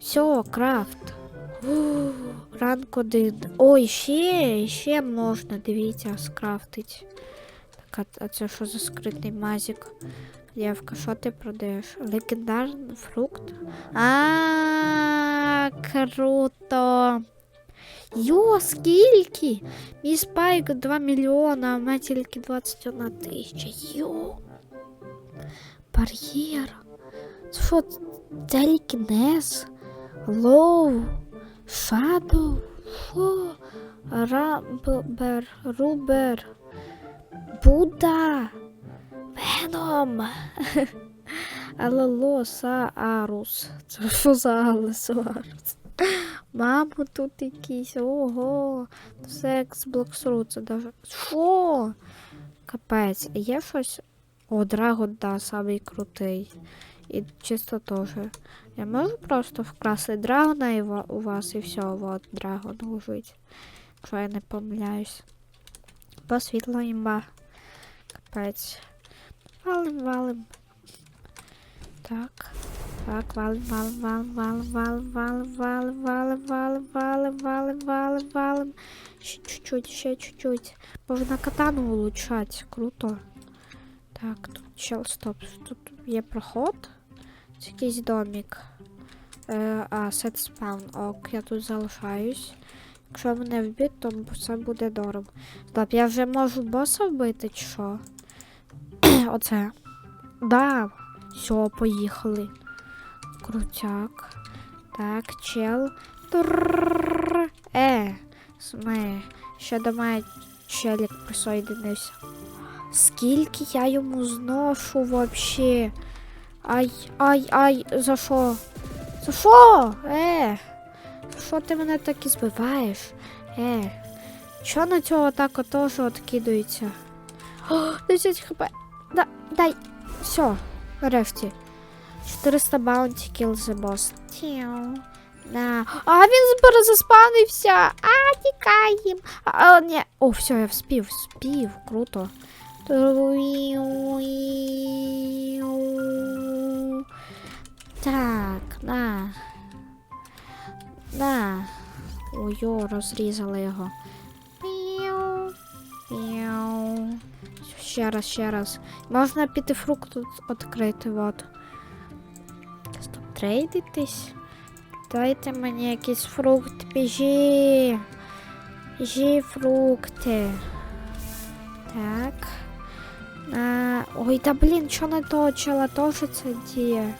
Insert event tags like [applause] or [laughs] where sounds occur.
Все, крафт. Ранг один. Ой, ще, ще можна, дивіться, скрафтить. Так, а, це що за скритий мазик? Дівка, що ти продаєш? Легендарний фрукт? А, круто. Йо, скільки? Мій спайк 2 мільйона, а в мене тільки 21 тисяча. Йо. Бар'єр. Це що? Телекінез? Лоу? Шадоу? Що? Рамбер? Рубер? Будда? Веном? [laughs] Алалосаарус. Це що за Алалосаарус? Мамо, тут якийсь. Ого. Секс це даже. Що? Капець. Є щось? О, Драгон, да, самий крутий. І чисто теж. Я можу просто вкрасти драгона і у вас і все, от драгон лежить. Якщо я не помиляюсь. Бо світло імба. Капець. Валим, валим. Так. Так, валим, валим, валим, валим, валим, валим, валим, валим, валим, валим, валим, валим, валим. Ще чуть-чуть, ще чуть-чуть. Можна катану улучшать. Круто. Так, тут чел, стоп. Тут є проход. Це якийсь домик. Е, а, сет спаун. Ок, я тут залишаюсь. Якщо мене вб'ють, то все буде норм. Стоп, я вже можу боса вбити, чи що? [clears throat] Оце. Да. Все, поїхали. Крутяк. Так, чел. Трррррр. Е, сме. Ще до мене челік присоєдинився. Скільки я йому зношу вообще? Ай, ай, ай, за що? За що? Е, за що ти мене так і збиваєш? Е, що на цього так отож откидується? О, 10 хп. Да, дай. Все, нарешті. 400 баунті kill the boss. Тіу. На. А, він збер заспавнився. А, тікаєм. А, а, ні. О, все, я вспів, вспів. Круто. Так, на. На. Ой-о, розрізали його. Піу. Піу. Ще раз, ще раз. Можна піти фрукт відкрити, от. Стоп, трейдитись? Дайте мені якийсь фрукт, біжи. Біжи, фрукти. Так. А, ой, да блін, що не то чела теж це діє.